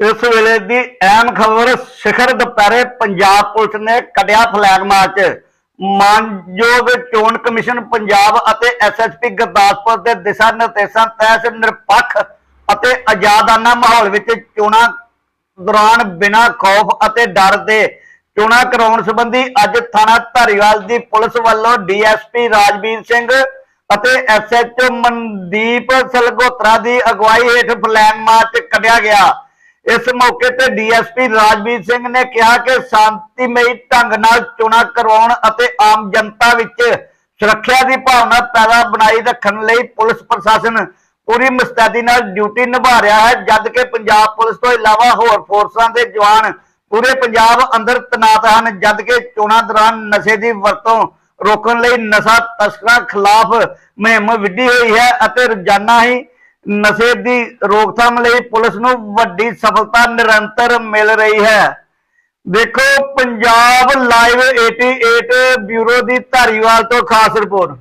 ਇਸ ਵੇਲੇ ਦੀ ਅਹਿਮ ਖਬਰ, ਸਿਖਰ ਦੁਪਹਿਰੇ ਪੰਜਾਬ ਪੁਲਿਸ ਨੇ ਕੱਢਿਆ ਫਲੈਗ ਮਾਰਚ ਮਾਨਯੋਗ ਚੋਣ ਕਮਿਸ਼ਨ ਪੰਜਾਬ ਅਤੇ ਐਸਐਸਪੀ ਗੁਰਦਾਸਪੁਰ ਦੇ ਦਿਸ਼ਾ ਨਿਰਦੇਸ਼ਾਂ ਤਹਿਤ ਨਿਰਪੱਖ ਅਤੇ ਆਜ਼ਾਦਾਨਾ ਮਾਹੌਲ ਵਿੱਚ ਚੋਣਾਂ ਦੌਰਾਨ ਬਿਨਾਂ ਖੌਫ ਅਤੇ ਡਰ ਦੇ ਚੋਣਾਂ ਕਰਾਉਣ ਸੰਬੰਧੀ ਅੱਜ ਥਾਣਾ ਧਾਰੀਵਾਲ ਦੀ ਪੁਲਿਸ ਵੱਲੋਂ ਡੀਐਸਪੀ ਰਾਜਵੀਰ ਸਿੰਘ ਅਤੇ ਐਸਐਚਓ ਮਨਦੀਪ ਸਲਗੋਤਰਾ ਦੀ ਅਗਵਾਈ ਹੇਠ ਫਲੈਗ ਮਾਰਚ ਕੱਢਿਆ ਗਿਆ। ਇਸ ਮੌਕੇ ਤੇ ਡੀਐਸਪੀ ਰਾਜਵੀਰ ਸਿੰਘ ਨੇ ਕਿਹਾ ਕਿ ਸ਼ਾਂਤੀਮਈ ਢੰਗ ਨਾਲ ਚੋਣਾਂ ਕਰਵਾਉਣ ਅਤੇ ਆਮ ਜਨਤਾ ਵਿੱਚ ਸੁਰੱਖਿਆ ਦੀ ਭਾਵਨਾ ਪੈਦਾ ਬਣਾਈ ਰੱਖਣ ਲਈ ਪੁਲਿਸ ਪ੍ਰਸ਼ਾਸਨ ਪੂਰੀ ਮੁਸਤੈਦੀ ਨਾਲ ਡਿਊਟੀ ਨਿਭਾ ਰਿਹਾ ਹੈ, ਜਦ ਕਿ ਪੰਜਾਬ ਪੁਲਿਸ ਤੋਂ ਇਲਾਵਾ ਹੋਰ ਫੋਰਸਾਂ ਦੇ ਜਵਾਨ ਪੂਰੇ ਪੰਜਾਬ ਅੰਦਰ ਤੈਨਾਤ ਹਨ, ਜਦ ਕਿ ਚੋਣਾਂ ਦੌਰਾਨ ਨਸ਼ੇ ਦੀ ਵਰਤੋਂ ਰੋਕਣ ਲਈ ਨਸ਼ਾ ਤਸਕਰਾਂ ਖਿਲਾਫ ਮੁਹਿੰਮ ਵਿੱਢੀ ਹੋਈ ਹੈ ਅਤੇ ਰੋਜ਼ਾਨਾ ਹੀ ਨਸ਼ੇ ਦੀ ਰੋਕਥਾਮ ਲਈ ਪੁਲਿਸ ਨੂੰ ਵੱਡੀ ਸਫਲਤਾ ਨਿਰੰਤਰ ਮਿਲ ਰਹੀ ਹੈ। ਦੇਖੋ ਪੰਜਾਬ ਲਾਈਵ 88 ਬਿਊਰੋ ਦੀ ਧਾਰੀਵਾਲ ਤੋਂ ਖਾਸ ਰਿਪੋਰਟ।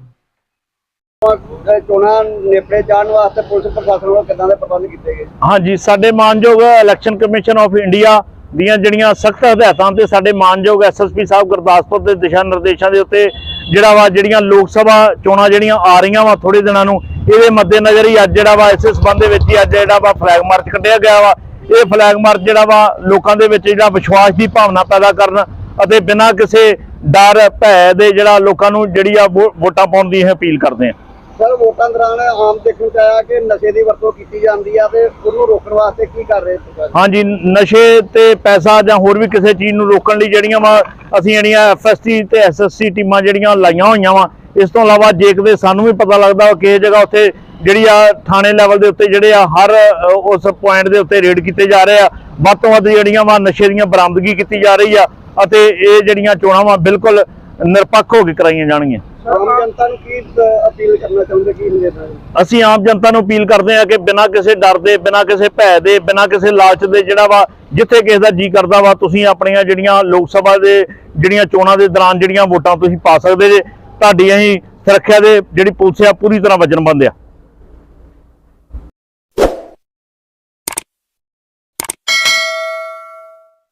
ਚੋਣਾਂ ਨੇਪਰੇ ਜਾਣ ਵਾਸਤੇ ਪੁਲਿਸ ਪ੍ਰਸ਼ਾਸਨ ਵੱਲੋਂ ਕਿੱਦਾਂ ਦੇ ਪ੍ਰਬੰਧ ਕੀਤੇ ਗਏ? ਹਾਂਜੀ ਸਾਡੇ ਮਾਨਯੋਗ ਇਲੈਕਸ਼ਨ ਕਮਿਸ਼ਨ ਆਫ ਇੰਡੀਆ ਦੀਆਂ ਜਿਹੜੀਆਂ ਸਖਤ ਹਦਾਇਤਾਂ ਤੇ ਸਾਡੇ ਮਾਨਯੋਗ ਐਸਐਸਪੀ ਸਾਹਿਬ ਗੁਰਦਾਸਪੁਰ ਦੇ ਦਿਸ਼ਾ ਨਿਰਦੇਸ਼ਾਂ ਦੇ ਉੱਤੇ ਜਿਹੜਾ ਵਾ ਜਿਹੜੀਆਂ ਲੋਕ ਸਭਾ ਚੋਣਾਂ ਜਿਹੜੀਆਂ ਆ ਰਹੀਆਂ ਵਾ ਥੋੜੇ ਦਿਨਾਂ ਨੂੰ, ਇਹਦੇ ਮੱਦੇਨਜ਼ਰ ਹੀ ਅੱਜ ਜਿਹੜਾ ਵਾ ਇਸੇ ਸਬੰਧ ਦੇ ਵਿੱਚ ਹੀ ਅੱਜ ਜਿਹੜਾ ਵਾ ਫਲੈਗ ਮਾਰਚ ਕੱਢਿਆ ਗਿਆ ਵਾ। ਇਹ ਫਲੈਗ ਮਾਰਚ ਜਿਹੜਾ ਵਾ ਲੋਕਾਂ ਦੇ ਵਿੱਚ ਜਿਹੜਾ ਵਿਸ਼ਵਾਸ ਦੀ ਭਾਵਨਾ ਪੈਦਾ ਕਰਨ ਅਤੇ ਬਿਨਾਂ ਕਿਸੇ ਡਰ, ਭੈ ਦੇ ਜਿਹੜਾ ਲੋਕਾਂ ਨੂੰ ਜਿਹੜੀ ਆ ਵੋ- ਵੋਟਾਂ ਪਾਉਣ ਦੀ ਅਸੀਂ ਅਪੀਲ ਕਰਦੇ ਹਾਂ ਸਰ ਵੋਟਾਂ ਦੌਰਾਨ ਆਮ ਦੇਖਣ ਚ ਆਇਆ ਕਿ ਨਸ਼ੇ ਦੀ ਵਰਤੋਂ ਕੀਤੀ ਜਾਂਦੀ ਆ ਤੇ ਉਹਨੂੰ ਰੋਕਣ ਵਾਸਤੇ ਕੀ ਕਰ ਰਹੇ ਪ੍ਰਸ਼ਾਸਨ ਹਾਂਜੀ ਨਸ਼ੇ ਤੇ ਪੈਸਾ ਜਾਂ ਹੋਰ ਵੀ ਕਿਸੇ ਚੀਜ਼ ਨੂੰ ਰੋਕਣ ਲਈ ਜਿਹੜੀਆਂ ਵਾ ਅਸੀਂ ਜਿਹੜੀਆਂ ਐਫਐਸਟੀ ਤੇ ਐਸਐਸਸੀ ਟੀਮਾਂ ਜਿਹੜੀਆਂ ਲਾਈਆਂ ਹੋਈਆਂ ਵਾ ਇਸ ਤੋਂ ਇਲਾਵਾ ਜੇ ਕਿਤੇ ਸਾਨੂੰ ਵੀ ਪਤਾ ਲੱਗਦਾ ਕਿ ਇਹ ਜਗ੍ਹਾ ਉੱਥੇ ਜਿਹੜੀ ਆ ਥਾਣੇ ਲੈਵਲ ਦੇ ਉੱਤੇ ਜਿਹੜੇ ਆ ਹਰ ਉਸ ਪੁਆਇੰਟ ਦੇ ਉੱਤੇ ਰੇਡ ਕੀਤੇ ਜਾ ਰਹੇ ਆ ਵੱਧ ਤੋਂ ਵੱਧ ਜਿਹੜੀਆਂ ਵਾ ਨਸ਼ੇ ਦੀਆਂ ਬਰਾਮਦਗੀ ਕੀਤੀ ਜਾ ਰਹੀ ਆ ਅਤੇ ਇਹ ਜਿਹੜੀਆਂ ਚੋਣਾਂ ਵਾ ਬਿਲਕੁਲ ਨਿਰਪੱਖ ਹੋ ਕੇ ਕਰਾਈਆਂ ਜਾਣਗੀਆਂ। ਜਨਤਾ ਨੂੰ ਕੀ ਅਪੀਲ ਕਰਨਾ ਚਾਹੁੰਦੇ, ਕੀ ਨਿਵੇਦਨ ਅਸੀਂ ਆਮ ਜਨਤਾ ਨੂੰ ਅਪੀਲ ਕਰਦੇ ਹਾਂ ਕਿ ਬਿਨਾਂ ਕਿਸੇ ਡਰ ਦੇ, ਬਿਨਾਂ ਕਿਸੇ ਭੈ ਦੇ, ਬਿਨਾਂ ਕਿਸੇ ਲਾਲਚ ਦੇ ਜਿਹੜਾ ਵਾ, ਜਿੱਥੇ ਕਿਸੇ ਦਾ ਜੀ ਕਰਦਾ ਵਾ, ਤੁਸੀਂ ਆਪਣੀਆਂ ਜਿਹੜੀਆਂ ਲੋਕ ਸਭਾ ਦੇ, ਜਿਹੜੀਆਂ ਚੋਣਾਂ ਦੇ ਦੌਰਾਨ ਜਿਹੜੀਆਂ ਵੋਟਾਂ ਤੁਸੀਂ ਪਾ ਸਕਦੇ ਜੇ, ਤੁਹਾਡੀ ਅਸੀਂ ਸੁਰੱਖਿਆ ਦੇ ਜਿਹੜੀ ਪੁਲਿਸ ਆ, ਪੂਰੀ ਤਰ੍ਹਾਂ ਵਚਨਬੰਦ ਆ।